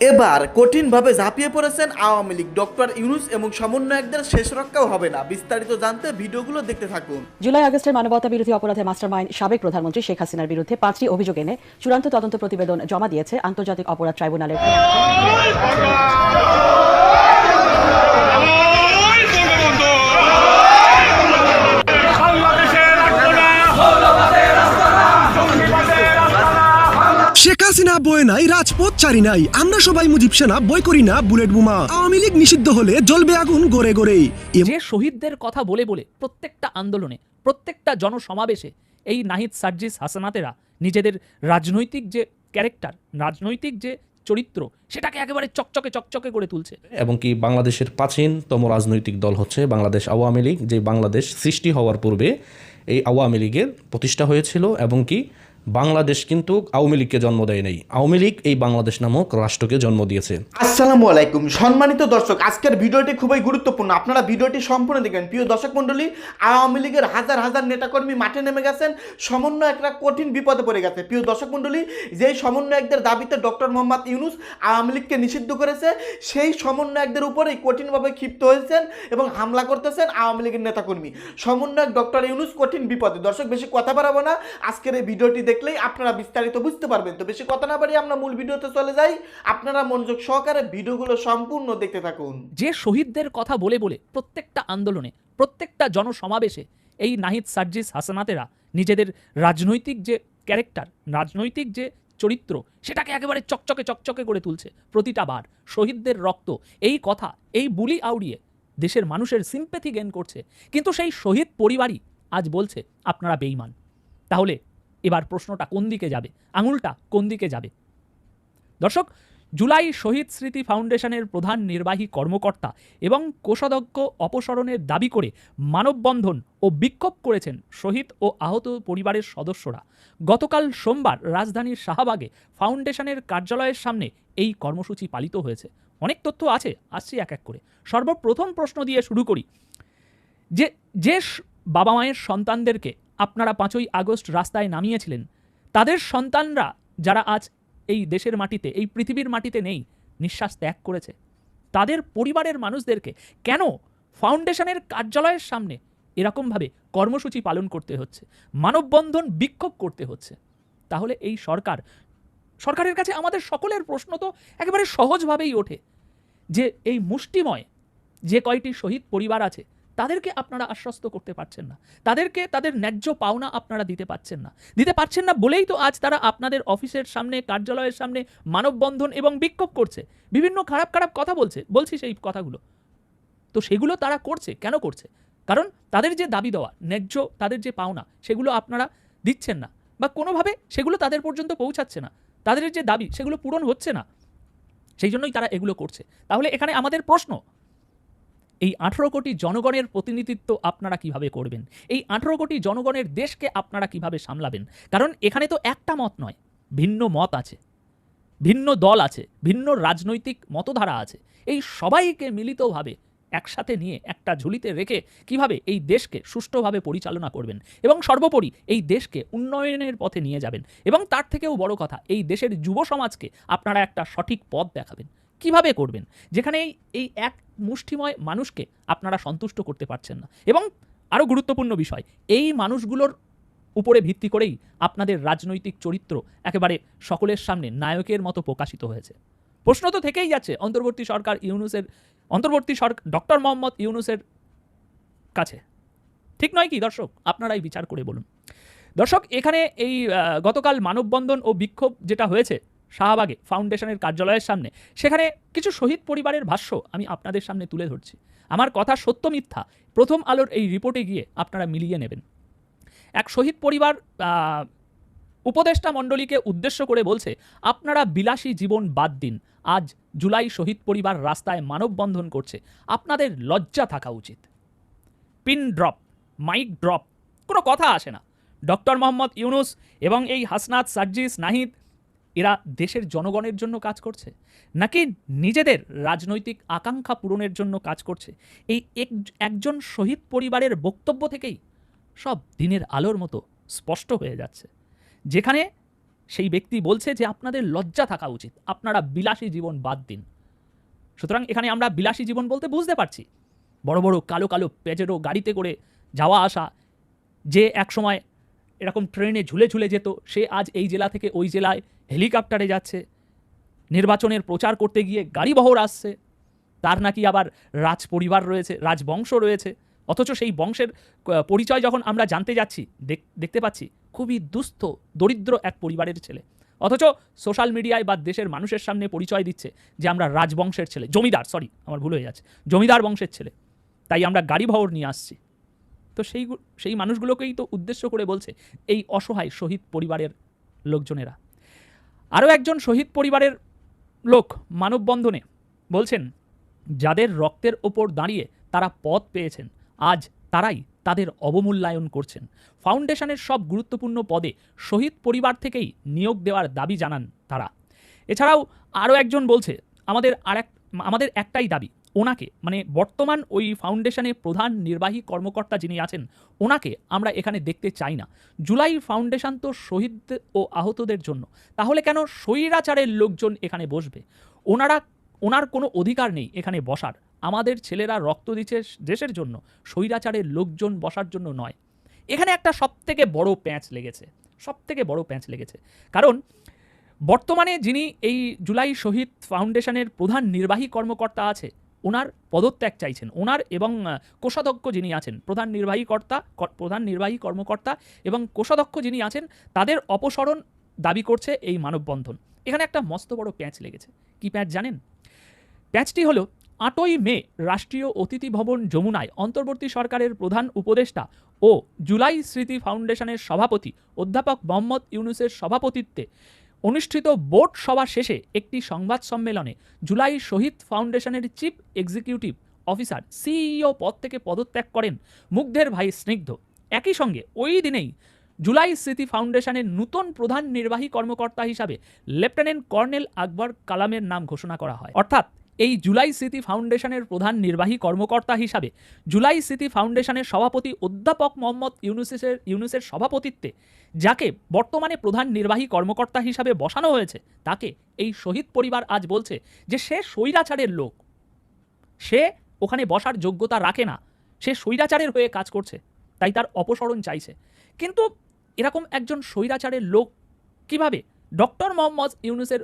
এবার কঠিনভাবে ঝাঁপিয়ে পড়েছেন আওয়ামী লীগ। ডক্টর ইউনুস এবং সমন্বয়কদের শেষ রক্ষাও হবে না। বিস্তারিত জানতে ভিডিওগুলো দেখতে থাকুন। জুলাই আগস্টের মানবতা বিরোধী অপরাধে মাস্টারমাইন্ড সাবেক প্রধানমন্ত্রী শেখ হাসিনার বিরুদ্ধে পাঁচটি অভিযোগ এনে চূড়ান্ত তদন্ত প্রতিবেদন জমা দিয়েছে আন্তর্জাতিক অপরাধ ট্রাইব্যুনালের। হাসিনা বয়ে নাই রাজপথ ছাড়ি নাই। আমরা সবাই মুজিব সেনা বই করি না বুলেট বোমা। আওয়ামী লীগ নিষিদ্ধ হলে জ্বলবে আগুন গড়ে গড়েই। এ- যে শহীদদের কথা বলে বলে প্রত্যেকটা আন্দোলনে প্রত্যেকটা জনসমাবেশে এই নাহিদ সার্জিস হাসানাতেরা নিজেদের রাজনৈতিক যে ক্যারেক্টার রাজনৈতিক যে চরিত্র সেটাকে একেবারে চকচকে চকচকে করে তুলছে। এবং কি বাংলাদেশের প্রাচীনতম রাজনৈতিক দল হচ্ছে বাংলাদেশ আওয়ামী লীগ যে বাংলাদেশ সৃষ্টি হওয়ার পূর্বে এই আওয়ামী লীগের প্রতিষ্ঠা হয়েছিল এবং কি বাংলাদেশ কিন্তু আওয়ামী লীগকে জন্ম দেয় নাই। আওয়ামী লীগ এই বাংলাদেশ নামক রাষ্ট্রকে জন্ম দিয়েছে। আসসালামু আলাইকুম। সম্মানিত দর্শক, আজকের ভিডিওটি খুবই গুরুত্বপূর্ণ। আপনারা ভিডিওটি সম্পূর্ণ দেখবেন। প্রিয় দর্শক মণ্ডলী, আওয়ামী লীগের হাজার হাজার নেতাকর্মী মাঠে নেমে গেছেন। সমন্বয়করা কঠিন বিপদে পড়ে গেছে। প্রিয় দর্শক মণ্ডলী, যেই সমন্বয়কদের দাবিতে ডক্টর মোহাম্মদ ইউনুস আওয়ামী লীগকে নিষিদ্ধ করেছে, সেই সমন্বয়কদের উপরেই কঠিনভাবে ক্ষিপ্ত হয়েছেন এবং হামলা করতেছেন আওয়ামী লীগের নেতাকর্মী। সমন্বয়ক ডক্টর ইউনুস কঠিন বিপদে। দর্শক, বেশি কথা বাড়াবো না। আজকের এই ভিডিওটি দেখলেই আপনারা বিস্তারিত বুঝতে পারবেন। তো বেশি কথা না বাড়িয়ে আমরা মূল ভিডিওতে চলে যাই। আপনারা মনোযোগ সহকারে ভিডিওগুলো সম্পূর্ণ দেখতে থাকুন। যে শহীদদের কথা বলে বলে প্রত্যেকটা আন্দোলনে, প্রত্যেকটা জনসমাবেশে এই নাহিদ সার্জিস হাসানাতেরা নিজেদের রাজনৈতিক যে ক্যারেক্টার, রাজনৈতিক যে চরিত্র, সেটাকে একেবারে চকচকে চকচকে করে তুলছে প্রতিটা বার। শহীদদের রক্ত, এই কথা, এই বুলি আউড়িয়ে দেশের মানুষের সিম্পেথি গেন করছে। কিন্তু সেই শহীদ পরিবারই আজ বলছে, আপনারা বেইমান তাহলে এবার প্রশ্নটা কোন দিকে যাবে? আঙুলটা কোন দিকে যাবে? দর্শক, জুলাই শহীদ স্মৃতি ফাউন্ডেশনের প্রধান নির্বাহী কর্মকর্তা এবং কোষাধ্যক্ষ অপসারণের দাবি করে মানববন্ধন ও বিক্ষোভ করেছেন শহীদ ও আহত পরিবারের সদস্যরা। গতকাল সোমবার রাজধানীর শাহবাগে ফাউন্ডেশনের কার্যালয়ের সামনে এই কর্মসূচি পালিত হয়েছে। অনেক তথ্য আছে, আসছি এক এক করে। সর্বপ্রথম প্রশ্ন দিয়ে শুরু করি যে যে বাবা মায়ের সন্তানদেরকে আপনারা পাঁচই আগস্ট রাস্তায় নামিয়েছিলেন। তাদের সন্তানরা যারা আজ এই দেশের মাটিতে, এই পৃথিবীর মাটিতে নেই, নিঃশ্বাস ত্যাগ করেছে। তাদের পরিবারের মানুষদেরকে কেন ফাউন্ডেশনের কার্যালয়ের সামনে এরকমভাবে কর্মসূচি পালন করতে হচ্ছে, মানববন্ধন বিক্ষোভ করতে হচ্ছে? তাহলে এই সরকার, সরকারের কাছে আমাদের সকলের প্রশ্ন তো একেবারে সহজভাবেই ওঠে যে এই মুষ্টিময় যে কয়টি শহীদ পরিবার আছে তাদেরকে আপনারা আশ্বস্ত করতে পারছেন না। তাদেরকে তাদের ন্যায্য পাওনা আপনারা দিতে পারছেন না। দিতে পারছেন না বলেই তো আজ তারা আপনাদের অফিসের সামনে, কার্যালয়ের সামনে মানববন্ধন এবং বিক্ষোভ করছে। বিভিন্ন খারাপ খারাপ কথা বলছে। বলছি সেই কথাগুলো। তো সেগুলো তারা করছে। কেন করছে? কারণ তাদের যে দাবি দেওয়া, ন্যায্য তাদের যে পাওনা, সেগুলো আপনারা দিচ্ছেন না। বা কোনোভাবে সেগুলো তাদের পর্যন্ত পৌঁছাচ্ছে না। তাদের যে দাবি, সেগুলো পূরণ হচ্ছে না। সেই জন্যই তারা এগুলো করছে। তাহলে এখানে আমাদের প্রশ্ন এই আঠেরো কোটি জনগণের প্রতিনিধিত্ব আপনারা কীভাবে করবেন? এই আঠেরো কোটি জনগণের দেশকে আপনারা কীভাবে সামলাবেন? কারণ এখানে তো একটা মত নয়, ভিন্ন মত আছে, ভিন্ন দল আছে, ভিন্ন রাজনৈতিক মতধারা আছে। এই সবাইকে মিলিতভাবে একসাথে নিয়ে একটা ঝুলিতে রেখে কীভাবে এই দেশকে সুষ্ঠুভাবে পরিচালনা করবেন? এবং সর্বোপরি এই দেশকে উন্নয়নের পথে নিয়ে যাবেন। এবং তার থেকেও বড় কথা, এই দেশের যুব সমাজকে আপনারা একটা সঠিক পথ দেখাবেন। কীভাবে করবেন? যেখানে এই এক মুষ্টিময় মানুষকে আপনারা সন্তুষ্ট করতে পারছেন না। এবং আরও গুরুত্বপূর্ণ বিষয়, এই মানুষগুলোর উপরে ভিত্তি করেই আপনাদের রাজনৈতিক চরিত্র একেবারে সকলের সামনে নায়কের মতো প্রকাশিত হয়েছে। প্রশ্ন তো থেকেই যাচ্ছে, অন্তর্বর্তী সরকার ইউনুসের, অন্তর্বর্তী সরকার ডক্টর মোহাম্মদ ইউনুসের কাছে। ঠিক নয় কি, দর্শক? আপনারাই বিচার করে বলুন। দর্শক, এখানে এই গতকাল মানববন্ধন ও বিক্ষোভ যেটা হয়েছে শাহবাগে ফাউন্ডেশনের কার্যালয়ের সামনে। সেখানে কিছু শহীদ পরিবারের ভাষ্য আমি আপনাদের সামনে তুলে ধরছি। আমার কথা সত্য মিথ্যা। প্রথম আলোর এই রিপোর্টে গিয়ে আপনারা মিলিয়ে নেবেন। এক শহীদ পরিবার উপদেষ্টা মণ্ডলীকে উদ্দেশ্য করে বলছে, আপনারা বিলাসী জীবন বাদ দিন। আজ জুলাই শহীদ পরিবার রাস্তায় মানববন্ধন করছে। আপনাদের লজ্জা থাকা উচিত। পিন ড্রপ, মাইক ড্রপ, কোনো কথা আসে না। ডক্টর মোহাম্মদ ইউনুস এবং এই হাসনাত সার্জিস নাহিদ এরা দেশের জনগণের জন্য কাজ করছে, নাকি নিজেদের রাজনৈতিক আকাঙ্ক্ষা পূরণের জন্য কাজ করছে? এই এক- একজন শহীদ পরিবারের বক্তব্য থেকেই সব দিনের আলোর মতো স্পষ্ট হয়ে যাচ্ছে। যেখানে সেই ব্যক্তি বলছে যে, আপনাদের লজ্জা থাকা উচিত, আপনারা বিলাসী জীবন বাদ দিন। সুতরাং এখানে আমরা বিলাসী জীবন বলতে বুঝতে পারছি। বড় বড়, কালো কালো পেজেরো গাড়িতে করে যাওয়া আসা, যে এক সময় এরকম ট্রেনে ঝুলে ঝুলে যেত, সে আজ এই জেলা থেকে ওই জেলায় হেলিকপ্টারে যাচ্ছে। নির্বাচনের প্রচার করতে গিয়ে গাড়ি বহর আসছে। তার নাকি আবার রাজ পরিবার রয়েছে, রাজবংশ রয়েছে। অথচ সেই বংশের পরিচয় যখন আমরা জানতে যাচ্ছি, দেখ- দেখতে পাচ্ছি, খুবই দুস্থ, দরিদ্র এক পরিবারের ছেলে। অথচ সোশ্যাল মিডিয়ায় বা দেশের মানুষের সামনে পরিচয় দিচ্ছে যে আমরা রাজবংশের ছেলে, জমিদার, সরি, আমার ভুল হয়ে যাচ্ছে, জমিদার বংশের ছেলে। তাই আমরা গাড়ি নিয়ে আসছি। তো সেই সেই মানুষগুলোকেই তো উদ্দেশ্য করে বলছে, এই অসহায় শহীদ পরিবারের লোকজনেরা। আরও একজন শহীদ পরিবারের লোক মানববন্ধনে বলছেন, যাদের রক্তের ওপর দাঁড়িয়ে তারা পথ পেয়েছেন, আজ তারাই তাদের অবমূল্যায়ন করছেন। ফাউন্ডেশনের সব গুরুত্বপূর্ণ পদে শহীদ পরিবার থেকেই নিয়োগ দেওয়ার দাবি জানান তারা। এছাড়াও আরও একজন বলছে, আমাদের আর আমাদের একটাই দাবি ওনাকে মানে বর্তমান ওই ফাউন্ডেশনের প্রধান নির্বাহী কর্মকর্তা যিনি আছেন, ওনাকে আমরা এখানে দেখতে চাই না। জুলাই ফাউন্ডেশন তো শহীদ ও আহতদের জন্য। তাহলে কেন স্বৈরাচারের লোকজন এখানে বসবে? ওনারা, ওনার কোনো অধিকার নেই এখানে বসার। আমাদের ছেলেরা রক্ত দিচ্ছে দেশের জন্য, স্বৈরাচারের লোকজন বসার জন্য নয়। এখানে একটা সবথেকে বড় প্যাঁচ লেগেছে, সবথেকে বড় প্যাঁচ লেগেছে। কারণ বর্তমানে যিনি এই জুলাই শহীদ ফাউন্ডেশনের প্রধান নির্বাহী কর্মকর্তা আছে ওনার পদত্যাগ চাইছেন, ওনার এবং কোষাধ্যক্ষ যিনি আছেন, প্রধান নির্বাহী কর্তা প্রধান নির্বাহী কর্মকর্তা এবং কোষাধ্যক্ষ যিনি আছেন, তাদের অপসারণ দাবি করছে এই মানববন্ধন। এখানে একটা মস্ত বড় প্যাঁচ লেগেছে। কি প্যাঁচ জানেন? প্যাঁচটি হলো আটই মে রাষ্ট্রীয় অতিথি ভবন যমুনায় অন্তর্বর্তী সরকারের প্রধান উপদেষ্টা ও জুলাই স্মৃতি ফাউন্ডেশনের সভাপতি অধ্যাপক মোহাম্মদ ইউনুসের সভাপতিত্বে অনুষ্ঠিত বোর্ড সভা শেষে একটি সংবাদ সম্মেলনে জুলাই শহীদ ফাউন্ডেশনের চিফ এক্সিকিউটিভ অফিসার সিইও পদ থেকে পদত্যাগ করেন মুগ্ধের ভাই স্নিগ্ধ। একই সঙ্গে ওই দিনেই জুলাই স্মৃতি ফাউন্ডেশনের নূতন প্রধান নির্বাহী কর্মকর্তা হিসাবে লেফটেন্যান্ট কর্নেল আকবর কালামের নাম ঘোষণা করা হয়। অর্থাৎ এই জুলাই স্মৃতি ফাউন্ডেশনের প্রধান নির্বাহী কর্মকর্তা হিসাবে জুলাই স্মৃতি ফাউন্ডেশনের সভাপতি অধ্যাপক মোহাম্মদ ইউনুসের ইউনুসের সভাপতিত্বে, যাকে বর্তমানে প্রধান নির্বাহী কর্মকর্তা হিসাবে বসানো হয়েছে, তাকে এই শহীদ পরিবার আজ বলছে যে সে স্বৈরাচারের লোক। সে ওখানে বসার যোগ্যতা রাখে না। সে স্বৈরাচারের হয়ে কাজ করছে, তাই তার অপসরণ চাইছে। কিন্তু এরকম একজন স্বৈরাচারের লোক কীভাবে? ডক্টর মোহাম্মদ ইউনুসের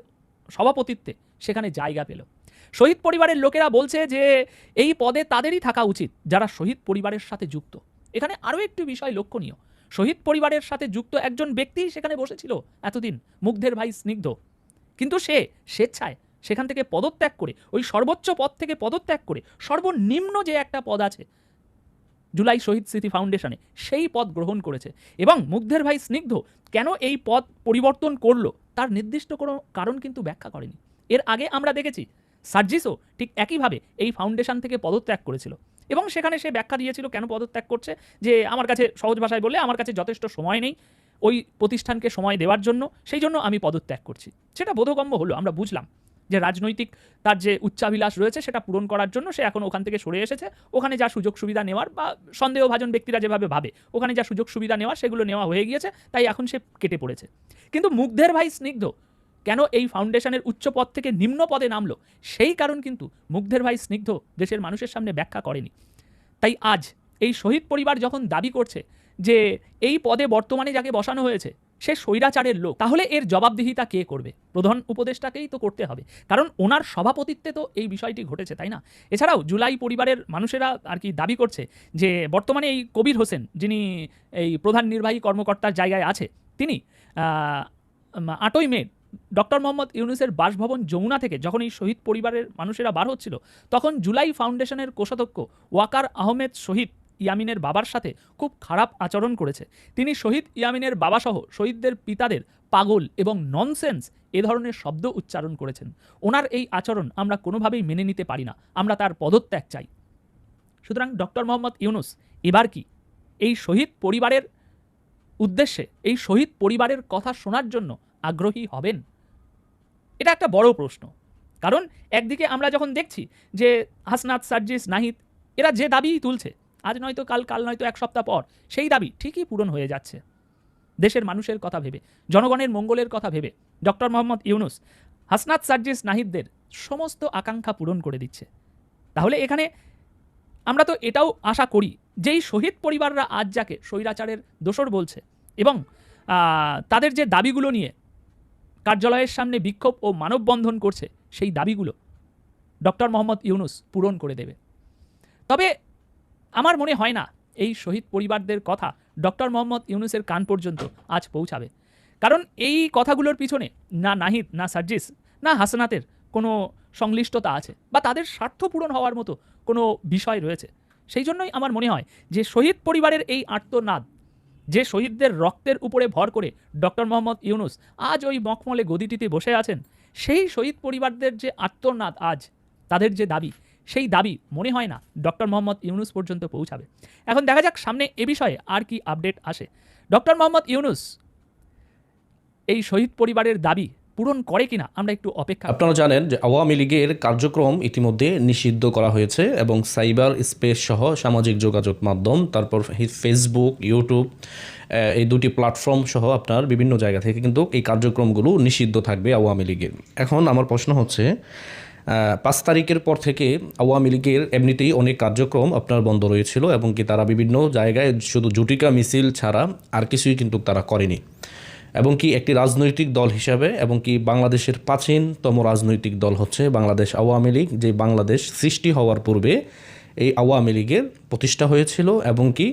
সভাপতিত্বে সেখানে জায়গা পেল। শহীদ পরিবারের লোকেরা বলছে যে এই পদে তাদেরই থাকা উচিত, যারা শহীদ পরিবারের সাথে যুক্ত। এখানে আরও একটি বিষয় লক্ষণীয়। শহীদ পরিবারের সাথে যুক্ত একজন ব্যক্তি সেখানে বসেছিল এতদিন, মুগ্ধের ভাই স্নিগ্ধ। কিন্তু সে স্বেচ্ছায় সেখান থেকে পদত্যাগ করে, ওই সর্বোচ্চ পদ থেকে পদত্যাগ করে, সর্বনিম্ন যে একটা পদ আছে, জুলাই শহীদ স্মৃতি ফাউন্ডেশনে, সেই পদ গ্রহণ করেছে। এবং মুগ্ধের ভাই স্নিগ্ধ কেন এই পদ পরিবর্তন করল, তার নির্দিষ্ট কোনো কারণ কিন্তু ব্যাখ্যা করেনি। এর আগে আমরা দেখেছি সার্জিসও ঠিক একইভাবে এই ফাউন্ডেশন থেকে পদত্যাগ করেছিল। এবং সেখানে সে ব্যাখ্যা দিয়েছিল কেন পদত্যাগ করছে, যে আমার কাছে সহজ ভাষায় বললে আমার কাছে যথেষ্ট সময় নেই ওই প্রতিষ্ঠানকে সময় দেওয়ার জন্য, সেই জন্য আমি পদত্যাগ করছি। সেটা বোধগম্য হলো, আমরা বুঝলাম যে রাজনৈতিক তার যে উচ্চাভিলাষ রয়েছে সেটা পূরণ করার জন্য সে এখন ওখান থেকে সরে এসেছে। ওখানে যা সুযোগ সুবিধা নেওয়ার বা সন্দেহভাজন ব্যক্তিরা যেভাবে ভাবে, ওখানে যা সুযোগ সুবিধা নেওয়া সেগুলো নেওয়া হয়ে গিয়েছে, তাই এখন সে কেটে পড়েছে। কিন্তু মুগ্ধের ভাই স্নিগ্ধ কেন এই ফাউন্ডেশনের উচ্চ পদ থেকে নিম্ন পদে নামলো? সেই কারণ কিন্তু মুগ্ধের ভাই স্নিগ্ধ দেশের মানুষের সামনে ব্যাখ্যা করেনি। তাই আজ এই শহীদ পরিবার যখন দাবি করছে যে এই পদে বর্তমানে যাকে বসানো হয়েছে, সে স্বৈরাচারের লোক, তাহলে এর জবাবদিহিতা কে করবে? প্রধান উপদেষ্টাকেই তো করতে হবে। কারণ ওনার সভাপতিত্বে তো এই বিষয়টি ঘটেছে, তাই না? এছাড়াও জুলাই পরিবারের মানুষেরা আর কি দাবি করছে যে বর্তমানে এই কবির হোসেন, যিনি এই প্রধান নির্বাহী কর্মকর্তার জায়গায় আছে, তিনি আটই মে ডক্টর মোহাম্মদ ইউনুসের বাসভবন যমুনা থেকে যখন এই শহীদ পরিবারের মানুষেরা বার হচ্ছিল, তখন জুলাই ফাউন্ডেশনের কোষাধ্যক্ষ ওয়াকার আহমেদ শহীদ ইয়ামিনের বাবার সাথে খুব খারাপ আচরণ করেছে। তিনি শহীদ ইয়ামিনের বাবাসহ শহীদদের পিতাদের পাগল এবং ননসেন্স এ ধরনের শব্দ উচ্চারণ করেছেন। ওনার এই আচরণ আমরা কোনোভাবেই মেনে নিতে পারি না। আমরা তার পদত্যাগ চাই। সুতরাং ডক্টর মোহাম্মদ ইউনুস, এবার কি এই শহীদ পরিবারের উদ্দেশ্যে, এই শহীদ পরিবারের কথা শোনার জন্য আগ্রহী হবেন? এটা একটা বড় প্রশ্ন। কারণ একদিকে আমরা যখন দেখছি যে হাসনাত, সার্জিস, নাহিদ, এরা যে দাবিই তুলছে, আজ নয়তো কাল কাল নয়তো এক সপ্তাহ পর, সেই দাবি ঠিকই পূরণ হয়ে যাচ্ছে। দেশের মানুষের কথা ভেবে, জনগণের মঙ্গলের কথা ভেবে, ডক্টর মোহাম্মদ ইউনুস, হাসনাত, সার্জিস, নাহিদদের সমস্ত আকাঙ্ক্ষা পূরণ করে দিচ্ছে। তাহলে এখানে আমরা তো এটাও আশা করি, যেই শহীদ পরিবাররা আজ যাকে স্বৈরাচারের দোসর বলছে এবং তাদের যে দাবিগুলো নিয়ে কার্যালয়ের সামনে বিক্ষোভ ও মানববন্ধন করছে সেই দাবিগুলো ডক্টর মোহাম্মদ ইউনুস পূরণ করে দেবে। তবে আমার মনে হয় না এই শহীদ পরিবারদের কথা ডক্টর মোহাম্মদ ইউনুসের কান পর্যন্ত আজ পৌঁছাবে। কারণ এই কথাগুলোর পিছনে না নাহিদ, না সার্জিস, না হাসনাতের কোনো সংশ্লিষ্টতা আছে বা তাদের স্বার্থ পূরণ হওয়ার মতো কোনো বিষয় রয়েছে। সেই জন্যই আমার মনে হয় যে শহীদ পরিবারের এই আর্তনাদ যে শহীদদের রক্তের উপরে ভর করে ডক্টর মোহাম্মদ ইউনুস আজ ওই মখমলে গদিটিতে বসে আছেন, সেই শহীদ পরিবারদের যে আত্মনাদ আজ, তাদের যে দাবি, সেই দাবি মনে হয় না ডক্টর মোহাম্মদ ইউনুস পর্যন্ত পৌঁছাবে। এখন দেখা যাক সামনে এ বিষয়ে আর কি আপডেট আসে। ডক্টর মোহাম্মদ ইউনুস, এই শহীদ পরিবারের দাবি পূরণ করে কিনা, আমরা একটু অপেক্ষা আপনারা জানেন যে আওয়ামী লীগের কার্যক্রম ইতিমধ্যে নিষিদ্ধ করা হয়েছে এবং সাইবার স্পেস সহ সামাজিক যোগাযোগ মাধ্যম, তারপর ফেসবুক ইউটিউব এই দুটি প্ল্যাটফর্ম সহ আপনার বিভিন্ন জায়গা থেকে কিন্তু এই কার্যক্রমগুলো নিষিদ্ধ থাকবে আওয়ামী লীগের। এখন আমার প্রশ্ন হচ্ছে পাঁচ তারিখের পর থেকে আওয়ামী লীগের এমনিতেই অনেক কার্যক্রম আপনার বন্ধ রয়েছিল এবং কি তারা বিভিন্ন জায়গায় শুধু জুটিকা মিছিল ছাড়া আর কিছুই কিন্তু তারা করেনি। এবং কি একটি রাজনৈতিক দল হিসাবে এবং কি বাংলাদেশের প্রাচীনতম রাজনৈতিক দল হচ্ছে বাংলাদেশ আওয়ামী লীগ, যে বাংলাদেশ সৃষ্টি হওয়ার পূর্বে এই আওয়ামী লীগের প্রতিষ্ঠা হয়েছিল এবং কি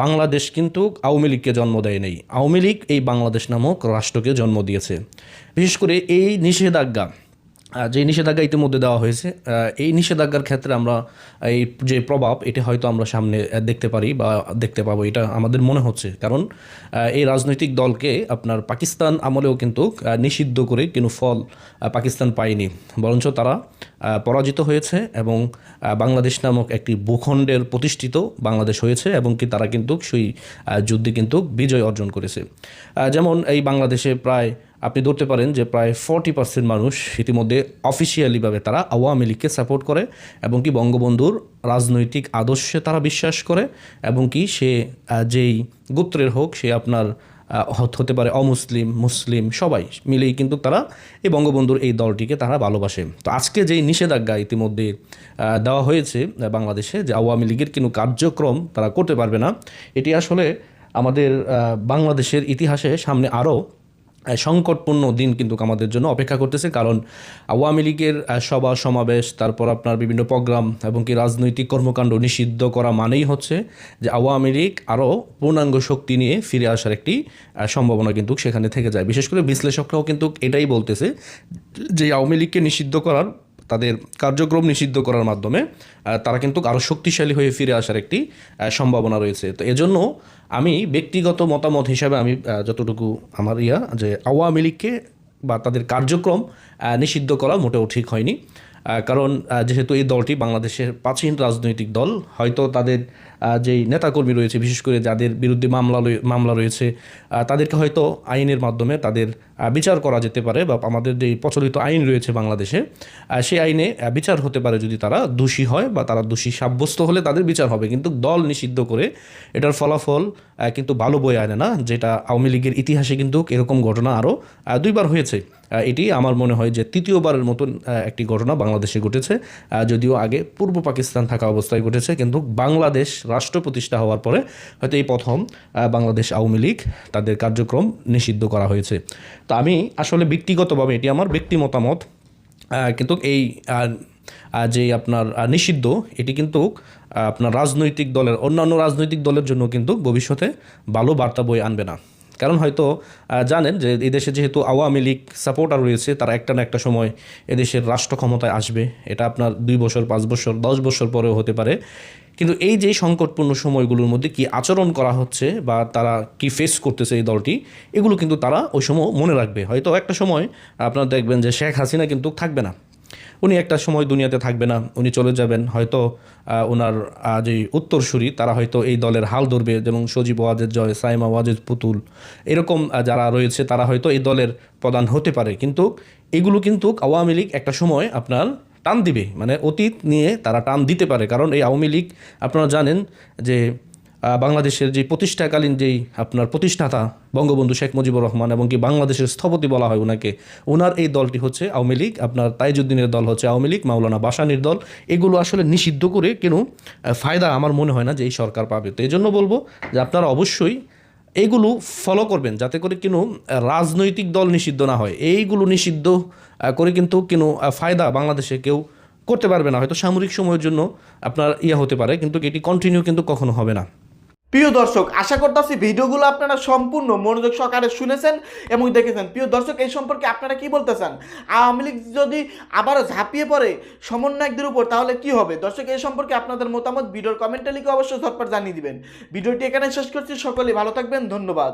বাংলাদেশ কিন্তু আওয়ামী লীগকে জন্ম দেয় নেই। আওয়ামী লীগ এই বাংলাদেশ নামক রাষ্ট্রকে জন্ম দিয়েছে। বিশেষ করে এই নিষেধাজ্ঞা যে নিষেধাজ্ঞা ইতিমধ্যে দেওয়া হয়েছে এই নিষেধাজ্ঞার ক্ষেত্রে আমরা, এই যে প্রভাব, এটি হয়তো আমরা সামনে দেখতে পারি বা দেখতে পাবো, এটা আমাদের মনে হচ্ছে। কারণ এই রাজনৈতিক দলকে আপনার পাকিস্তান আমলেও কিন্তু নিষিদ্ধ করে কিন্তু ফল পাকিস্তান পায়নি। বরঞ্চ তারা পরাজিত হয়েছে এবং বাংলাদেশ নামক একটি ভূখণ্ডের প্রতিষ্ঠিত বাংলাদেশ হয়েছে এবং কি তারা কিন্তু সেই যুদ্ধে কিন্তু বিজয় অর্জন করেছে। যেমন এই বাংলাদেশে প্রায় আপনি ধরতে পারেন যে প্রায় ফর্টি পার্সেন্ট মানুষ ইতিমধ্যে অফিসিয়ালিভাবে তারা আওয়ামী লীগকে সাপোর্ট করে এবং কি বঙ্গবন্ধুর রাজনৈতিক আদর্শে তারা বিশ্বাস করে এবং কি সে যেই গোত্রের হোক, সে আপনার হতে পারে অমুসলিম, মুসলিম, সবাই মিলেই কিন্তু তারা এই বঙ্গবন্ধুর এই দলটিকে তারা ভালোবাসে। তো আজকে যেই নিষেধাজ্ঞা ইতিমধ্যে দেওয়া হয়েছে বাংলাদেশে যে আওয়ামী লীগের কোনো কার্যক্রম তারা করতে পারবে না, এটি আসলে আমাদের বাংলাদেশের ইতিহাসে সামনে আরও সংকটপূর্ণ দিন কিন্তু আমাদের জন্য অপেক্ষা করতেছে, কারণ আওয়ামী লীগের সভা, সমাবেশ, তারপর আপনার বিভিন্ন প্রোগ্রাম এবং কি রাজনৈতিক কর্মকাণ্ড নিষিদ্ধ করা মানেই হচ্ছে যে আওয়ামী লীগ আরও পূর্ণাঙ্গ শক্তি নিয়ে ফিরে আসার একটি সম্ভাবনা কিন্তু সেখানে থেকে যায়। বিশেষ করে বিশ্লেষকরাও কিন্তু এটাই বলতেছে যে আওয়ামী লীগকে নিষিদ্ধ করার, তাদের কার্যক্রম নিষিদ্ধ করার মাধ্যমে তারা কিন্তু আরও শক্তিশালী হয়ে ফিরে আসার একটি সম্ভাবনা রয়েছে। তো এজন্য আমি ব্যক্তিগত মতামত হিসাবে আমি যতটুকু আমার ইয়া, যে আওয়ামী লীগকে বা তাদের কার্যক্রম নিষিদ্ধ করা মোটেও ঠিক হয়নি। কারণ যেহেতু এই দলটি বাংলাদেশের প্রাচীন রাজনৈতিক দল, হয়তো তাদের যেই নেতাকর্মী রয়েছে, বিশেষ করে যাদের বিরুদ্ধে মামলা মামলা রয়েছে তাদেরকে হয়তো আইনের মাধ্যমে তাদের বিচার করা যেতে পারে বা আমাদের যে প্রচলিত আইন রয়েছে বাংলাদেশে সেই আইনে বিচার হতে পারে যদি তারা দোষী হয় বা তারা দোষী সাব্যস্ত হলে তাদের বিচার হবে। কিন্তু দল নিষিদ্ধ করে এটার ফলাফল কিন্তু ভালো বয়ে আনে না, যেটা আওয়ামী লীগের ইতিহাসে কিন্তু এরকম ঘটনা আরও দুইবার হয়েছে। এটি আমার মনে হয় যে তৃতীয়বারের মতন একটি ঘটনা বাংলাদেশে ঘটেছে। যদিও আগে পূর্ব পাকিস্তান থাকা অবস্থায় ঘটেছে, কিন্তু বাংলাদেশ রাষ্ট্র প্রতিষ্ঠা হওয়ার পরে হয়তো এই প্রথম বাংলাদেশ আওয়ামী লীগ তাদের কার্যক্রম নিষিদ্ধ করা হয়েছে। তো আমি আসলে ব্যক্তিগতভাবে এটি আমার ব্যক্তি মতামত কিন্তু এই যে আপনার নিষিদ্ধ, এটি কিন্তু আপনার রাজনৈতিক দলের, অন্যান্য রাজনৈতিক দলের জন্য কিন্তু ভবিষ্যতে ভালো বার্তা বই আনবে না। কারণ হয়তো জানেন যে এদেশে যেহেতু আওয়ামী লীগ সাপোর্টার রয়েছে, তারা একটা না একটা সময় এদেশের রাষ্ট্র ক্ষমতায় আসবে। এটা আপনার দুই বছর, পাঁচ বছর, দশ বছর পরেও হতে পারে। কিন্তু এই যে সংকটপূর্ণ সময়গুলোর মধ্যে কি আচরণ করা হচ্ছে বা তারা কি ফেস করতেছে এই দলটি, এগুলো কিন্তু তারা ওই সময় মনে রাখবে। হয়তো একটা সময় আপনারা দেখবেন যে শেখ হাসিনা কিন্তু থাকবে না। উনি একটা সময় দুনিয়াতে থাকবে না, উনি চলে যাবেন। হয়তো ওনার যে উত্তরসূরি, তারা হয়তো এই দলের হাল ধরবে, যেমন সজীব ওয়াজেদ জয়, সাইমা ওয়াজেদ পুতুল। এরকম যারা রয়েছে, তারা হয়তো এই দলের প্রধান হতে পারে। কিন্তু এগুলো কিন্তু আওয়ামী লীগ একটা সময় আপনার টান দিবে মানে অতীত নিয়ে তারা টান দিতে পারে। কারণ এই আওয়ামী লীগ, আপনারা জানেন যে বাংলাদেশের যে প্রতিষ্ঠাকালীন যেই আপনার প্রতিষ্ঠাতা বঙ্গবন্ধু শেখ মুজিবুর রহমান এবং কি বাংলাদেশের স্থপতি বলা হয় ওনাকে, ওনার এই দলটি হচ্ছে আওয়ামী লীগ। আপনার তাইজুদ্দিনের দল হচ্ছে আওয়ামী লীগ, মাওলানা বাসানির দল। এগুলো আসলে নিষিদ্ধ করে কেন ফায়দা আমার মনে হয় না যে এই সরকার পাবে। তো এই জন্য বলব যে আপনারা অবশ্যই এইগুলো ফলো করবেন যাতে করে কিনু রাজনৈতিক দল নিষিদ্ধ না হয়। এইগুলো নিষিদ্ধ করে কিন্তু কিনু ফায়দা বাংলাদেশে কেউ করতে পারবে না। হয়তো সামরিক সময়ের জন্য আপনার ইয়ে হতে পারে, কিন্তু এটি কন্টিনিউ কিন্তু কখনো হবে না। প্রিয় দর্শক, আশা করতেছি ভিডিওগুলো আপনারা সম্পূর্ণ মনোযোগ সহকারে শুনেছেন এবং দেখেছেন। প্রিয় দর্শক, এই সম্পর্কে আপনারা কি বলতে চান? আওয়ামী লীগ যদি আবারও ঝাঁপিয়ে পড়ে সমন্বয়কদের উপর, তাহলে কি হবে? দর্শক, এই সম্পর্কে আপনাদের মতামত ভিডিওর কমেন্টে লিখে অবশ্যই ঝটপট জানিয়ে দিবেন। ভিডিওটি এখানে শেষ করছি। সকলেই ভালো থাকবেন। ধন্যবাদ।